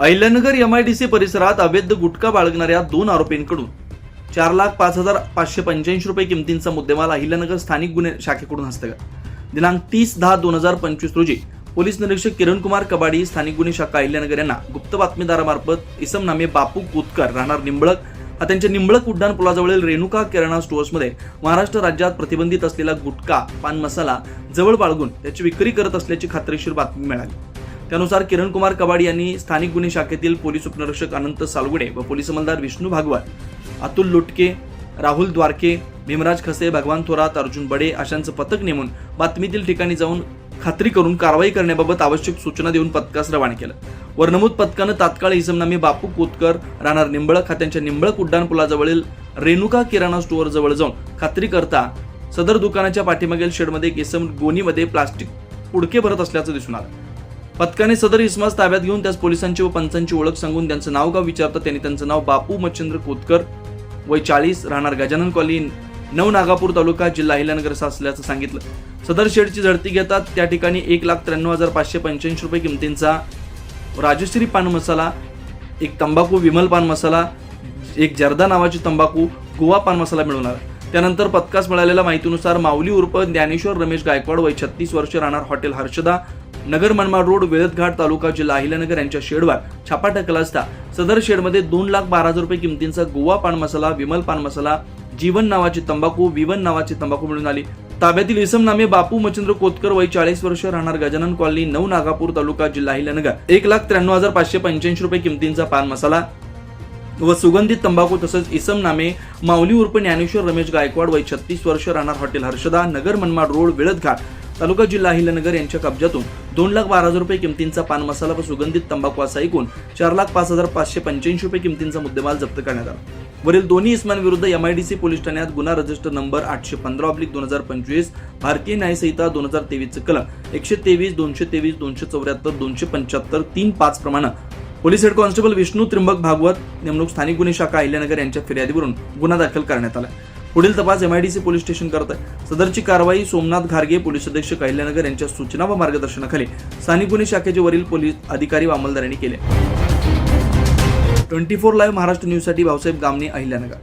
Ahilyanagar MIDC परिसरात अवैध गुटखा बाळगणाऱ्या दोन आरोपींकडून चार लाख पाच हजार पाचशे पंच्याऐंशी रुपये किमतींचा मुद्देमाल अहिल्यानगर स्थानिक गुन्हे शाखेकडून हस्तगत. दिनांक तीस दहा दोन हजार पंचवीस रोजी पोलीस निरीक्षक किरण कुमार कबाडी स्थानिक गुन्हे शाखा अहिल्यानगर यांना गुप्त बातमीदारामार्फत इसम नामे बापू कोतकर राहणार निंबळक हा त्यांच्या निंबळक उड्डाण पुलाजवळील रेणुका किराणा स्टोअर्समध्ये महाराष्ट्र राज्यात प्रतिबंधित असलेला गुटखा पान मसाला जवळ बाळगून त्याची विक्री करत असल्याची खात्रीशीर बातमी मिळाली. त्यानुसार किरण कुमार कबाड यांनी स्थानिक गुन्हे शाखेतील पोलीस उपनिरीक्षक अनंत सालगुडे व पोलीस अंमलदार विष्णू भागवत अतुल लुटके राहुल द्वारके भीमराज खसे भगवान थोरात अर्जुन बडे अशांचं पथक नेमून बातमीतील ठिकाणी जाऊन खात्री करून कारवाई करण्याबाबत आवश्यक सूचना देऊन पथकास रवाना केलं. वर नमूद पथकानं तात्काळ इसमनामी बापू कोतकर राहणार निंबळक खात्यांच्या निंबळक उड्डाण पुलाजवळील रेणुका किराणा स्टोअर जवळ जाऊन खात्री करता सदर दुकानाच्या पाठीमागील शेडमध्ये एक इसम गोणीमध्ये प्लास्टिक पुडके भरत असल्याचं दिसून आलं. पथकाने सदर इसमास ताब्यात घेऊन त्यास पोलिसांची व पंचांची ओळख सांगून त्यांचं नाव गाव विचारता त्यांनी त्यांचं नाव बापू मच्छिंद्र कोतकर वय चाळीस राहणार गजानन कॉलनी नव नागापूर तालुका जिल्हा अहिल्यानगर असा असल्याचं सांगितलं. सदर शेडची झडती घेतात त्या ठिकाणी एक लाख त्र्याण्णव हजार पाचशे पंच्याऐंशी रुपये किमतींचा राजश्री पान मसाला एक तंबाखू विमल पान मसाला एक जर्दा नावाची तंबाखू गोवा पान मसाला मिळवणार. त्यानंतर पथकास मिळालेल्या माहितीनुसार माऊली उर्फ ज्ञानेश्वर रमेश गायकवाड वय छत्तीस वर्ष राहणार हॉटेल हर्षदा नगर मनमाड रोड वेळतघाट तालुका जिल्हा अहिल्यानगर यांच्या शेडवर छापा टाकला असता सदर शेडमध्ये दोन लाख बारा हजार रुपये किमतींचा गोवा पान मसाला विमल पान मसाला जीवन नावाची तंबाखू विवन नावाची तंबाखू मिळून आली. ताब्यातील इसम नामे बापू मच्छिंद्र कोतकर वय चाळीस वर्ष राहणार गजानन कॉलनी नऊ नागापूर तालुका जिल्हा अहिल्यानगर. एक लाख त्र्याण्णव हजार पाचशे पंच्याऐंशी रुपये किमतींचा पान मसाला व सुगंधित तंबाखू तसंच इसम नामे माऊली उर्फ ज्ञानेश्वर रमेश गायकवाड वय छत्तीस वर्ष राहणार हॉटेल हर्षदा नगर मनमाड रोड वेळतघाट तालुका जिल्हा अहिल्यानगर यांच्या कब्जातून दोन लाख बारा हजार रुपये किमतींचा पान मसाला व सुगंधित तंबाखू असा एकूण चार लाख पाच हजार पाचशे पंच्याऐंशी रुपये किमतींचा मुद्देमाल जप्त करण्यात आला. वरील दोन्ही इस्मांविरुद्ध एमआयडीसी पोलीस ठाण्यात गुन्हा रजिस्टर नंबर आठशे पंधरा ऑब्लिक दोन हजार पंचवीस भारतीय न्यायसंहिता दोन हजार तेवीसचं कलम एकशे तेवीस दोनशे तेवीस दोनशे चौऱ्याहत्तर दोनशे पंच्याहत्तर तीन पाच प्रमाणे. Police head constable Vishnu Trimbak Bhagwat नेमणूक स्थानिक गुन्हे शाखा अहिल्यानगर यांच्या फिर्यादीवरून गुन्हा दाखल करण्यात आला. पुढील तपास एमआयडीसी पोलीस स्टेशन करत आहे. सदरची कारवाई सोमनाथ घारगे पोलीस अधीक्षक अहिल्यानगर यांच्या सूचना व मार्गदर्शनाखाली स्थानिक गुन्हे शाखेचे वरील पोलीस अधिकारी व अंमलदारांनी केले. ट्वेंटी फोर लाईव्ह महाराष्ट्र न्यूजसाठी भाऊसाहेब गामणे अहिल्यानगर.